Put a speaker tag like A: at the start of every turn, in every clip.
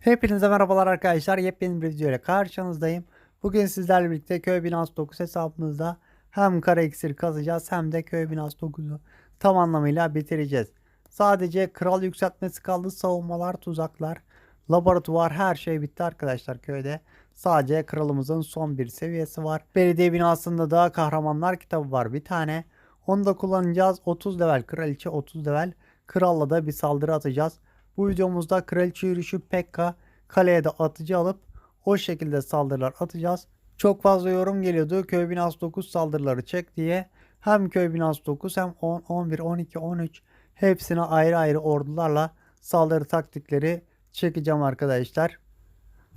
A: Hepinize merhabalar arkadaşlar. Yepyeni bir video ile karşınızdayım. Bugün sizlerle birlikte köy binası 9 hesabımızda hem kara iksir kazacağız hem de köy binası 9'u tam anlamıyla bitireceğiz. Sadece kral yükseltmesi kaldı. Savunmalar, tuzaklar, laboratuvar her şey bitti arkadaşlar köyde. Sadece kralımızın son bir seviyesi var. Belediye binasında da kahramanlar kitabı var bir tane. Onu da kullanacağız. 30 level kraliçe 30 level kralla da bir saldırı atacağız. Bu videomuzda kraliçe yürüyüşü Pekka kaleye de atıcı alıp o şekilde saldırılar atacağız. Çok fazla yorum geliyordu. Köy binası 9 saldırıları çek diye. Hem köy binası 9 hem 10, 11, 12, 13 hepsine ayrı ayrı ordularla saldırı taktikleri çekeceğim arkadaşlar.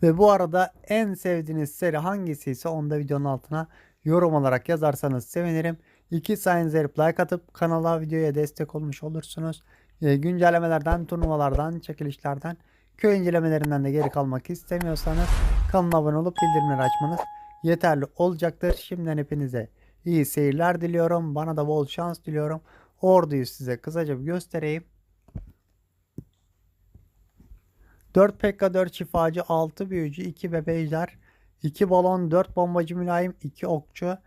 A: Ve bu arada en sevdiğiniz seri hangisi ise onu da videonun altına yorum olarak yazarsanız sevinirim. İki sayınızı verip like atıp kanala videoya destek olmuş olursunuz. E, güncellemelerden, turnuvalardan, çekilişlerden, köy incelemelerinden de geri kalmak istemiyorsanız kanala abone olup bildirimleri açmanız yeterli olacaktır. Şimdiden hepinize iyi seyirler diliyorum. Bana da bol şans diliyorum. Orduyu size kısaca bir göstereyim. 4 pekka 4 şifacı 6 büyücü 2 bebejler 2 balon 4 bombacı mülayim 2 okçu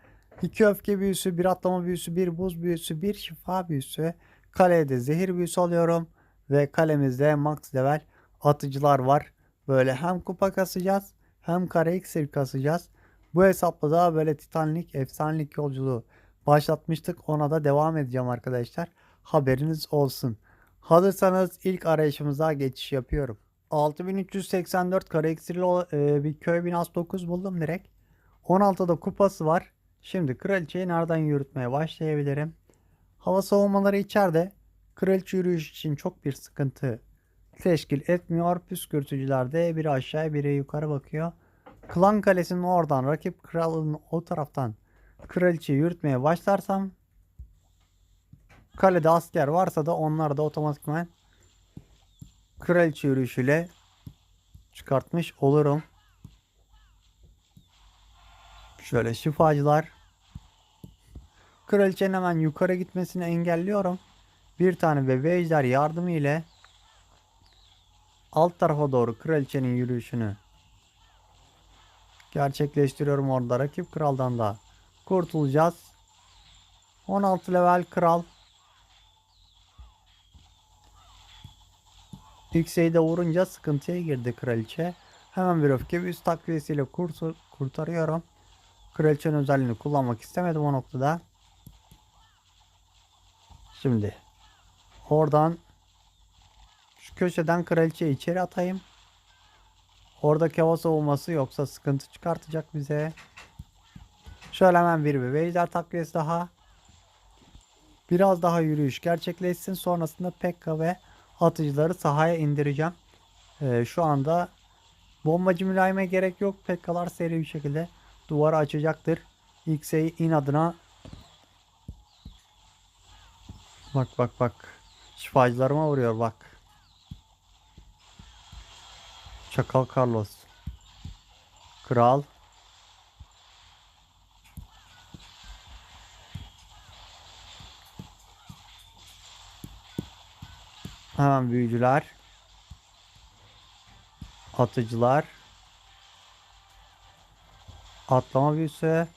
A: 2 öfke büyüsü 1 atlama büyüsü 1 buz büyüsü 1 şifa büyüsü kalede zehir büyüsü alıyorum ve kalemizde max level atıcılar var böyle hem kupa kasacağız hem kare iksir kasacağız bu hesapla da böyle titanik efsanelik yolculuğu başlatmıştık ona da devam edeceğim arkadaşlar haberiniz olsun hazırsanız ilk arayışımıza geçiş yapıyorum 6384 kare iksirli e, bir köy binası 9 buldum direkt. 16'da kupası var. Şimdi kraliçeyi nereden yürütmeye başlayabilirim? Hava savunmaları içeride. Kraliçe yürüyüş için çok bir sıkıntı teşkil etmiyor. Püskürtücüler de biri aşağıya biri yukarı bakıyor. Klan kalesinin oradan rakip kralın o taraftan kraliçeyi yürütmeye başlarsam kalede asker varsa da onlar da otomatikman kraliçe yürüyüşüyle çıkartmış olurum. Şöyle şifacılar. Kraliçenin hemen yukarı gitmesini engelliyorum. Bir tane bebe ejder yardımı ile alt tarafa doğru kraliçenin yürüyüşünü gerçekleştiriyorum orada. Rakip kraldan da kurtulacağız. 16 level kral Yükseği de vurunca sıkıntıya girdi kraliçe. Hemen bir öfke büyüsü takviyesiyle kurtu- kurtarıyorum. Kraliçenin özelliğini kullanmak istemedim o noktada. Şimdi oradan şu köşeden kraliçeyi içeri atayım. Oradaki hava savunması yoksa sıkıntı çıkartacak bize. Şöyle hemen bir bebeyler takviyesi daha. Biraz daha yürüyüş gerçekleşsin. Sonrasında Pekka ve atıcıları sahaya indireceğim. Ee, şu anda bombacı mülayime gerek yok. Pekkalar seri bir şekilde duvarı açacaktır. X'e inadına Bak bak bak. Şifacılarıma vuruyor bak. Çakal Carlos. Kral. Hemen büyücüler. Atıcılar. Atlama büyüsü.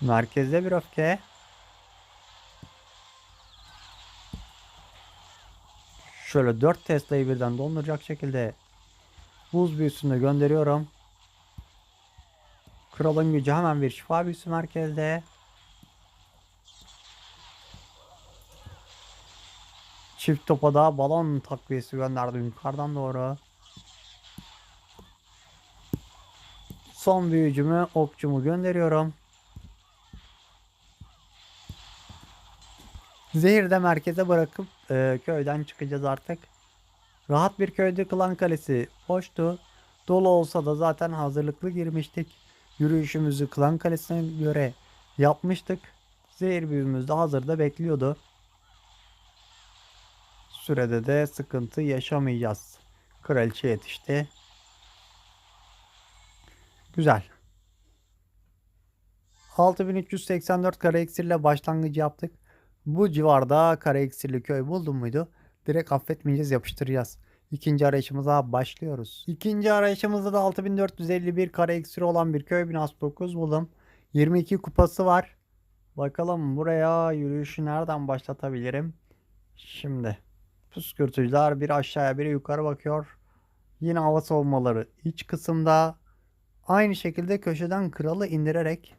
A: Merkezde bir öfke. Şöyle 4 Tesla'yı birden donduracak şekilde buz büyüsünü gönderiyorum. Kralın gücü hemen bir şifa büyüsü merkezde. Çift topa da balon takviyesi gönderdim yukarıdan doğru. Son büyücümü, okçumu gönderiyorum. Zehir de merkeze bırakıp e, köyden çıkacağız artık. Rahat bir köyde klan kalesi boştu. Dolu olsa da zaten hazırlıklı girmiştik. Yürüyüşümüzü klan kalesine göre yapmıştık. Zehir büyümüz de hazırda bekliyordu sürede de sıkıntı yaşamayacağız. Kraliçe yetişti. Güzel. 6384 kare iksirle başlangıcı yaptık. Bu civarda kare iksirli köy buldum muydu? Direkt affetmeyeceğiz yapıştıracağız. İkinci arayışımıza başlıyoruz. İkinci arayışımızda da 6451 kare eksiri olan bir köy binası 9 buldum. 22 kupası var. Bakalım buraya yürüyüşü nereden başlatabilirim? Şimdi püskürtücüler bir aşağıya biri yukarı bakıyor. Yine hava savunmaları iç kısımda. Aynı şekilde köşeden kralı indirerek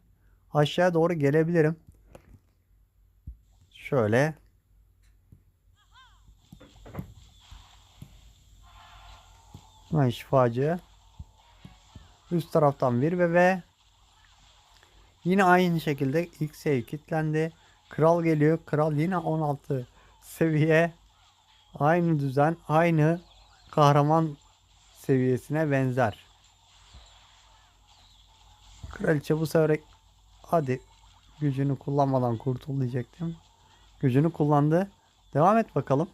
A: aşağıya doğru gelebilirim. Şöyle. Hemen şifacı. Üst taraftan bir bebe. Yine aynı şekilde ilk save kilitlendi. Kral geliyor. Kral yine 16 seviye. Aynı düzen, aynı kahraman seviyesine benzer. Kraliçe bu sefer hadi gücünü kullanmadan kurtul diyecektim. Gücünü kullandı. Devam et bakalım.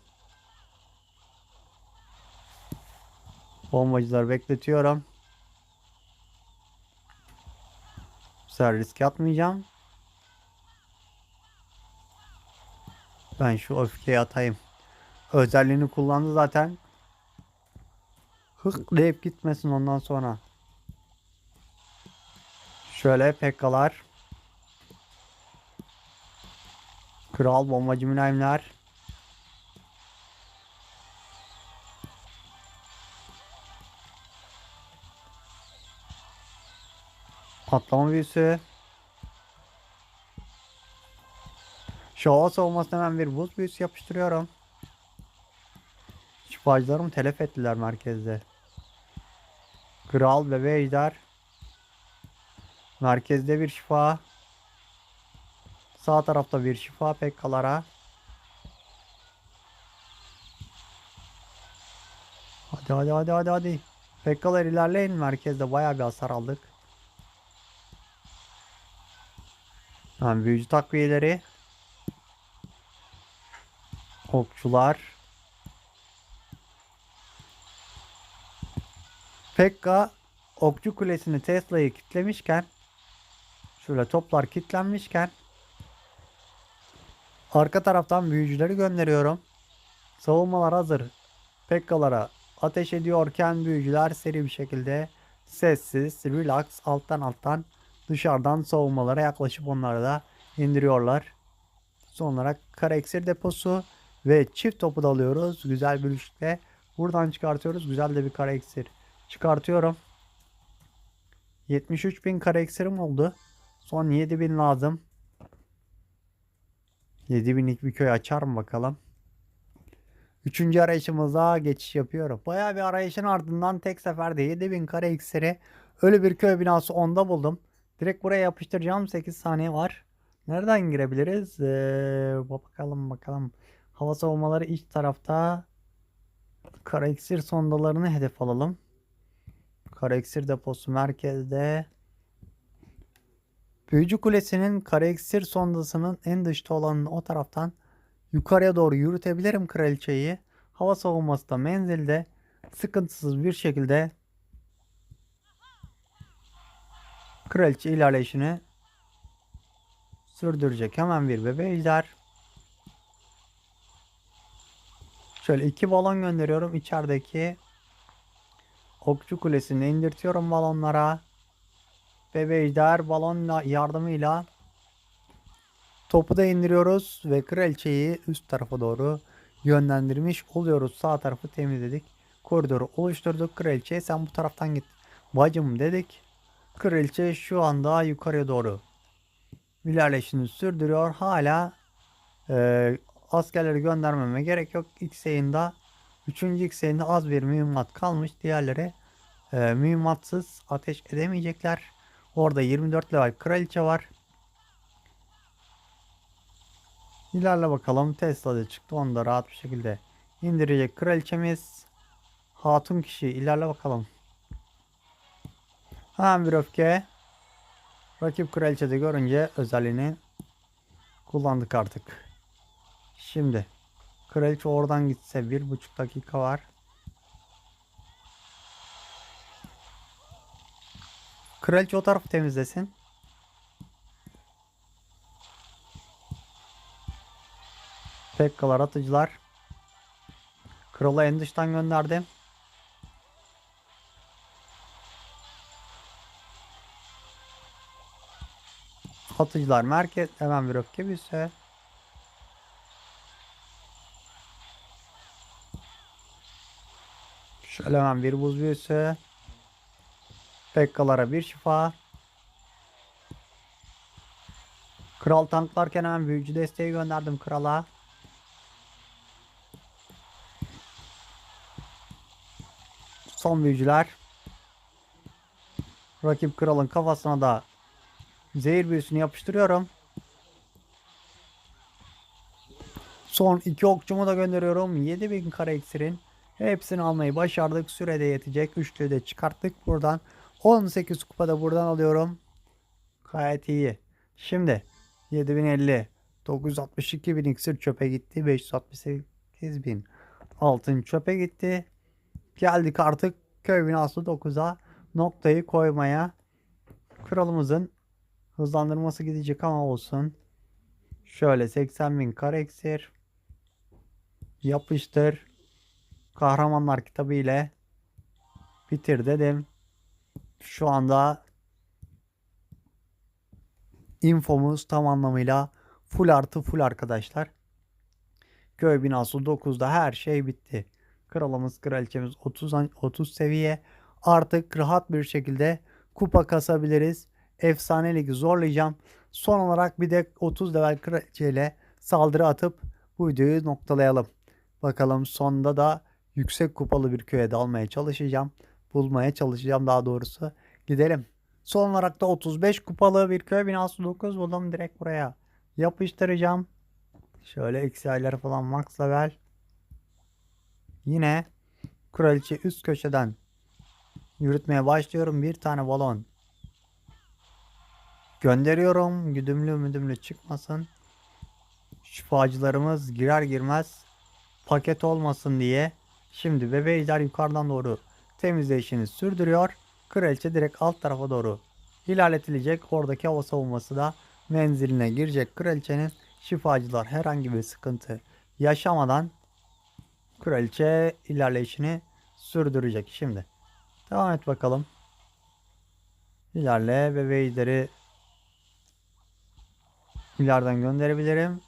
A: Bombacılar bekletiyorum. Bu sefer riske atmayacağım. Ben şu öfkeyi atayım. Özelliğini kullandı zaten. Hıklayıp gitmesin ondan sonra. Şöyle pekkalar. Kral bombacı mülayimler. Atlama büyüsü. Şu hava savunmasına hemen bir buz büyüsü yapıştırıyorum. Şifacılarımı telef ettiler merkezde. Kral bebe ejder. Merkezde bir şifa. Sağ tarafta bir şifa pekkalara. Hadi hadi hadi hadi hadi. Pekkalar ilerleyin. Merkezde bayağı bir hasar aldık. Tamam büyücü takviyeleri. Okçular. Pekka okçu kulesini Tesla'yı kitlemişken şöyle toplar kitlenmişken arka taraftan büyücüleri gönderiyorum. Savunmalar hazır. Pekkalara ateş ediyorken büyücüler seri bir şekilde sessiz, relax alttan alttan dışarıdan savunmalara yaklaşıp onları da indiriyorlar. Son olarak kara deposu ve çift topu da alıyoruz. Güzel bir üçlükle buradan çıkartıyoruz. Güzel de bir kara çıkartıyorum. 73.000 kara iksirim oldu. Son 7.000 lazım. 7000'lik bir köy açar mı bakalım. Üçüncü arayışımıza geçiş yapıyorum. Bayağı bir arayışın ardından tek seferde 7000 kare iksiri ölü bir köy binası 10'da buldum. Direkt buraya yapıştıracağım. 8 saniye var. Nereden girebiliriz? Ee, bakalım bakalım. Hava savunmaları iç tarafta. Kara iksir sondalarını hedef alalım. Kara iksir deposu merkezde. Büyücü Kulesi'nin kara iksir sondasının en dışta olanını o taraftan yukarıya doğru yürütebilirim kraliçeyi. Hava savunması da menzilde sıkıntısız bir şekilde kraliçe ilerleyişini sürdürecek. Hemen bir bebe ejder. Şöyle iki balon gönderiyorum. İçerideki okçu kulesini indirtiyorum balonlara. Ejder balon yardımıyla topu da indiriyoruz ve kraliçeyi üst tarafa doğru yönlendirmiş oluyoruz. Sağ tarafı temizledik. Koridoru oluşturduk. Kraliçe sen bu taraftan git. Bacım dedik. Kraliçe şu anda yukarıya doğru ilerleyişini sürdürüyor. Hala e, askerleri göndermeme gerek yok. X yayında 3. X yayında az bir mühimmat kalmış. Diğerleri e, mühimmatsız ateş edemeyecekler. Orada 24 level kraliçe var. İlerle bakalım. Tesla'da çıktı. Onu da rahat bir şekilde indirecek kraliçemiz. Hatun kişi ilerle bakalım. Hemen bir öfke. Rakip kraliçede görünce özelliğini kullandık artık. Şimdi kraliçe oradan gitse bir buçuk dakika var. Kraliçe o tarafı temizlesin. Pekkalar atıcılar. Kralı en dıştan gönderdim. Atıcılar merkez hemen bir öfke büyüsü. Şöyle hemen bir buz büyüsü. Pekkalara bir şifa. Kral tanklarken hemen büyücü desteği gönderdim krala. Son büyücüler. Rakip kralın kafasına da zehir büyüsünü yapıştırıyorum. Son iki okçumu da gönderiyorum. 7000 kare iksirin. Hepsini almayı başardık. Sürede yetecek. Üçlüyü de çıkarttık buradan. 18 kupa da buradan alıyorum. Gayet iyi. Şimdi 7050 962 bin iksir çöpe gitti. 568 bin altın çöpe gitti. Geldik artık köy binası 9'a noktayı koymaya. Kralımızın hızlandırması gidecek ama olsun. Şöyle 80 bin kare iksir. Yapıştır. Kahramanlar kitabı ile bitir dedim. Şu anda infomuz tam anlamıyla full artı full arkadaşlar. Köy binası 9'da her şey bitti. Kralımız kraliçemiz 30 an- 30 seviye. Artık rahat bir şekilde kupa kasabiliriz. Efsane ligi zorlayacağım. Son olarak bir de 30 level kraliçe ile saldırı atıp bu videoyu noktalayalım. Bakalım sonunda da yüksek kupalı bir köye dalmaya çalışacağım. Bulmaya çalışacağım daha doğrusu. Gidelim. Son olarak da 35 kupalı bir köy binası 9 buldum. Direkt buraya yapıştıracağım. Şöyle eksi ayları falan max level. Yine kraliçe üst köşeden yürütmeye başlıyorum. Bir tane balon gönderiyorum. Güdümlü müdümlü çıkmasın. Şifacılarımız girer girmez paket olmasın diye. Şimdi bebeğler yukarıdan doğru temizleyişini sürdürüyor. Kraliçe direkt alt tarafa doğru ilerletilecek. Oradaki hava savunması da menziline girecek. Kraliçenin şifacılar herhangi bir sıkıntı yaşamadan kraliçe ilerleyişini sürdürecek. Şimdi devam et bakalım. İlerle bebeğleri ileriden gönderebilirim.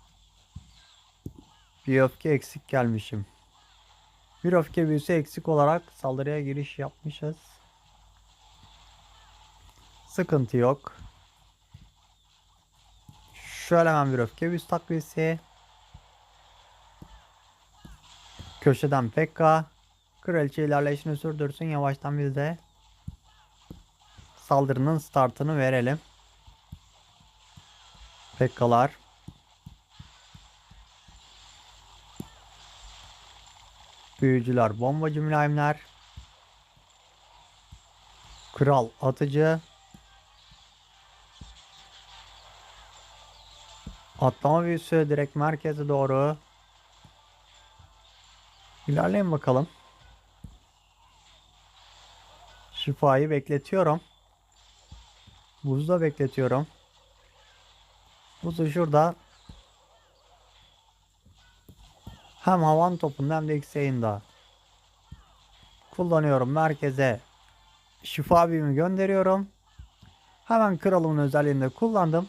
A: Bir öfke eksik gelmişim. Bir öfke büyüsü eksik olarak saldırıya giriş yapmışız. Sıkıntı yok. Şöyle hemen bir öfke büyüsü takviyesi. Köşeden Pekka. Kraliçe ilerleyişini sürdürsün. Yavaştan biz de saldırının startını verelim. Pekkalar. Büyücüler, bombacı mülayimler. Kral atıcı. Atlama büyüsü direkt merkeze doğru. İlerleyin bakalım. Şifayı bekletiyorum. Buzda bekletiyorum. Buzu şurada hem havan topunda hem de X-Yayında kullanıyorum. Merkeze şifa büyümü gönderiyorum. Hemen kralımın özelliğinde kullandım.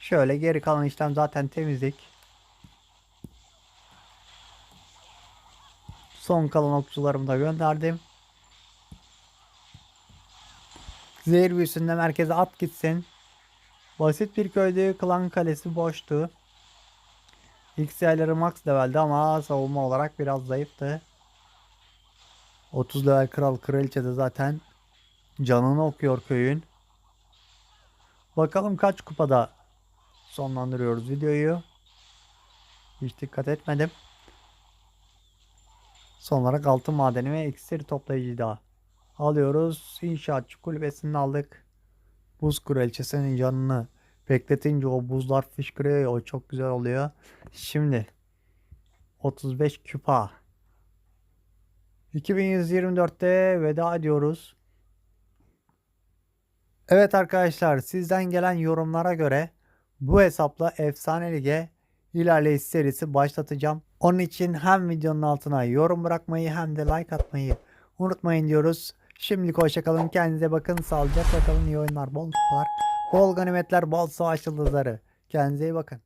A: Şöyle geri kalan işlem zaten temizlik. Son kalan okçularımı da gönderdim. Zehir büyüsünde merkeze at gitsin. Basit bir köydü. Klan kalesi boştu. XC'leri max levelde ama savunma olarak biraz zayıftı. 30 level kral kraliçe de zaten canını okuyor köyün. Bakalım kaç kupada sonlandırıyoruz videoyu. Hiç dikkat etmedim. Son olarak altın madeni ve iksir toplayıcı da alıyoruz. İnşaatçı kulübesini aldık. Buz kraliçesinin canını bekletince o buzlar fışkırıyor ya, o çok güzel oluyor. Şimdi 35 küpa 2124'te veda ediyoruz. Evet arkadaşlar sizden gelen yorumlara göre bu hesapla Efsane Lig'e ilerleyiş serisi başlatacağım. Onun için hem videonun altına yorum bırakmayı hem de like atmayı unutmayın diyoruz. Şimdilik hoşçakalın. Kendinize bakın. Sağlıcakla kalın. İyi oyunlar, bol kupalar, bol ganimetler, bol savaş yıldızları. Kendinize iyi bakın.